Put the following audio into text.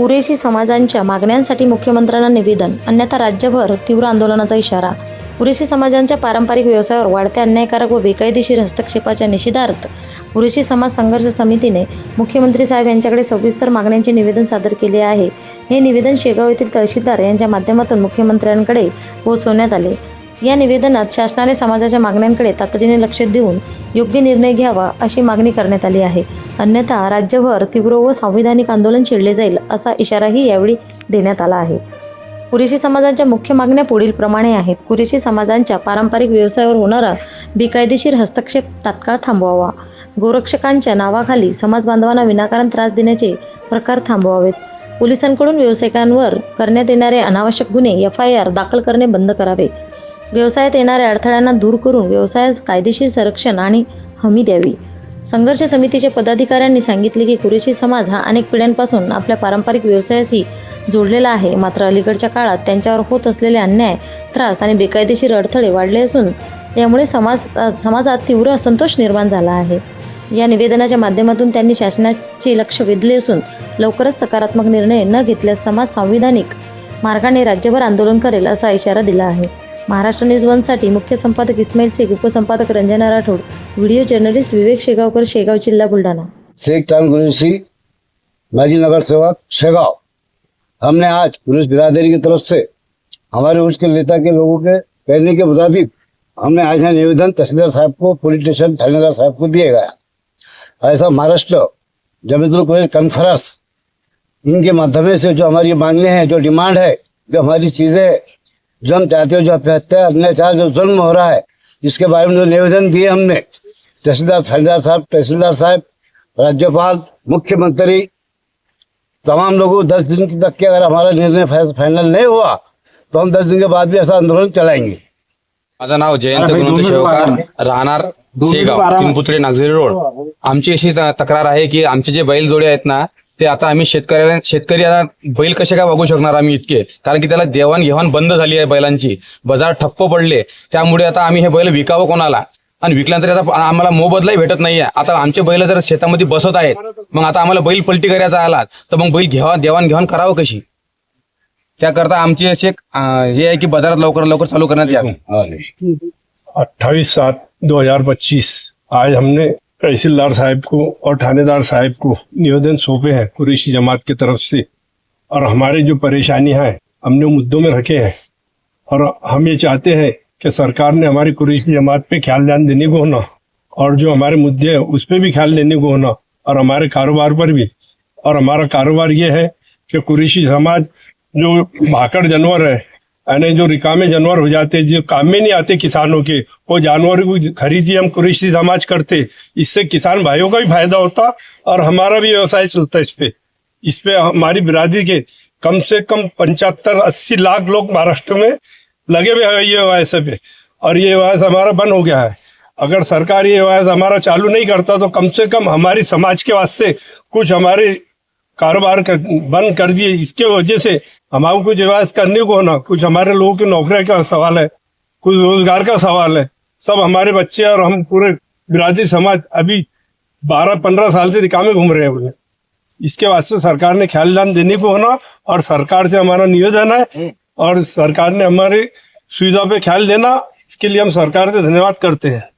पुरेशी समाजांच्या मागण्यांसाठी मुख्यमंत्र्यांना निवेदन अन्यथा राज्यभर तीव्र आंदोलनाचा इशारा. पुरेशी समाजांच्या पारंपरिक व्यवसायावर वाढत्या अन्यायकारक व बेकायदेशीर हस्तक्षेपाच्या निषेधार्थ पुरेशी समाज संघर्ष समितीने मुख्यमंत्री साहेब यांच्याकडे सविस्तर मागण्यांचे निवेदन सादर केले आहे. हे निवेदन शेगाव येथील तहसीलदार यांच्या माध्यमातून मुख्यमंत्र्यांकडे पोहोचवण्यात आले. या निवेदनात शासनाने समाजाच्या मागण्यांकडे तातडीने लक्ष देऊन योग्य निर्णय घ्यावा अशी मागणी करण्यात आली आहे. अन्यथा राज्यभर तीव्र व संविधानिक आंदोलन छेडले जाईल असा इशाराही यावेळी देण्यात आला आहे. कुरेशी समाजांच्या मुख्य मागण्या पुढील प्रमाणे आहेत. कुरेशी समाजांच्या पारंपरिक व्यवसायावर होणारा बेकायदेशीर हस्तक्षेप तात्काळ थांबवावा. गोरक्षकांच्या नावाखाली समाज बांधवांना विनाकारण त्रास देण्याचे प्रकार थांबवावेत. पोलिसांकडून व्यावसायिकांवर करण्यात येणारे अनावश्यक गुन्हे एफ आय आर दाखल करणे बंद करावे. व्यवसायात येणाऱ्या अडथळ्यांना दूर करून व्यवसायास कायदेशीर संरक्षण आणि हमी द्यावी. संघर्ष समितीच्या पदाधिकाऱ्यांनी सांगितले की कुरेशी समाज हा अनेक पिढ्यांपासून आपल्या पारंपरिक व्यवसायाशी जोडलेला आहे. मात्र अलीकडच्या काळात त्यांच्यावर होत असलेले अन्याय त्रास आणि बेकायदेशीर अडथळे वाढले असून यामुळे समाज समाजात तीव्र असंतोष निर्माण झाला आहे. या निवेदनाच्या माध्यमातून त्यांनी शासनाचे लक्ष वेधले असून लवकरच सकारात्मक निर्णय न घेतल्यास समाज संविधानिक मार्गाने राज्यभर आंदोलन करेल असा इशारा दिला आहे. महाराष्ट्र न्यूज़ वनसाठी मुख्य संपादक इस्माईल शेख, उपसंपादक रंजना राठोड, व्हिडिओ जर्नलिस्ट विवेक शेगावकर, शेगाव जिल्हा बुलढाणा. शेख चाँद कुरेशी माजी नगर सेवक शेगांव. हमने आज पुलिस बिरादरी की तरफ़ से हमारे उसके नेता के लोगों के कहने के मुताबिक हमने आज यहाँ निवेदन तहसीलदार साहब को पुलिस स्टेशन थानेदार साहब को दिया गया। ऐसा महाराष्ट्र जमीतुल कुरेश कॉन्फ्रेंस इनके माध्यम से जो हमारी मांगने हैं, जो डिमांड है, जो हमारी चीज़ें जो हम चाहते हो जो हत्या अत्याचार जो जुल्म हो रहा है इसके बारे में जो निवेदन दिए हमने तहसीलदार थानेदार साहब तहसीलदार साहब राज्यपाल मुख्यमंत्री तमाम लोगों दस दिन तक के अगर हमारा निर्णय फाइनल नहीं हुआ तो हम दस दिन के बाद भी ऐसा आंदोलन चलाएंगे। माझं नाव जयंत गुणवंत शेवकार राहणार शेगाव तीनपुतळे नागझरी रोड. आमची अशी तक्रार आहे की आमचे जे बैल जोडे आहेत ना ते आता आम्ही शेतकऱ्याला शेतकरी आता बैल कसे काय वागू शकणार आम्ही इतके? कारण की त्याला देवाणघेवाण बंद झाली आहे बैलांची. बाजार ठप्प पडले. त्यामुळे आता आम्ही हे बैल विकावं कोणाला? आणि विकल्यानंतर आता आम्हाला मोबदलाही भेटत नाहीये. आता आमचे बैल जर शेतामध्ये बसत आहेत मग आता आम्हाला बैल पलटी करायचा आला तर मग बैल घेवा देवाणघेवाण करावं कशी? त्याकरता आमची अशी एक हे आहे की बाजारात लवकर लवकर चालू करण्यात यावी. अठ्ठावीस सात 2025 आज हमने तहसीलदार साहब को और थानेदार साहब को निवेदन सौंपे हैं कुरेशी जमात की तरफ़ से। और हमारे जो परेशानी है, हमने मुद्दों में रखे हैं। और हम ये चाहते हैं कि सरकार ने हमारी कुरेशी जमात पे ख्याल ध्यान देने को होना, और जो हमारे मुद्दे हैं, उस पर भी ख्याल देने को होना, और हमारे कारोबार पर भी। और हमारा कारोबार ये है कि कुरेशी समाज जो भाकड़ जानवर है यानी जो रिकामे जानवर हो जाते हैं जो काम में नहीं आते किसानों के वो जानवर को खरीदी हम कुरेशी समाज करते इससे किसान भाइयों का भी फ़ायदा होता और हमारा भी व्यवसाय चलता इस पे इस पे हमारी बिरादरी के कम से कम पंचहत्तर अस्सी लाख लोग महाराष्ट्र में लगे हुए हैं ये व्यवसाय पे और ये व्यवसाय हमारा बंद हो गया है अगर सरकार ये व्यवसाय हमारा चालू नहीं करता तो कम से कम हमारी समाज के वास्ते कुछ हमारे कारोबार कर, बंद कर दिए इसके वजह से हमारे कुछ व्यवसाय करने को होना कुछ हमारे लोगों की नौकरियाँ का सवाल है कुछ रोज़गार का सवाल है सब हमारे बच्चे और हम पूरे बिरादरी समाज अभी बारह पंद्रह साल से रिकामे घूम रहे हैं बोले इसके वास्ते सरकार ने ख्याल ध्यान देने को होना और सरकार से हमारा नियोजन है और सरकार ने हमारी सुविधा पे ख्याल देना इसके लिए हम सरकार से धन्यवाद करते हैं।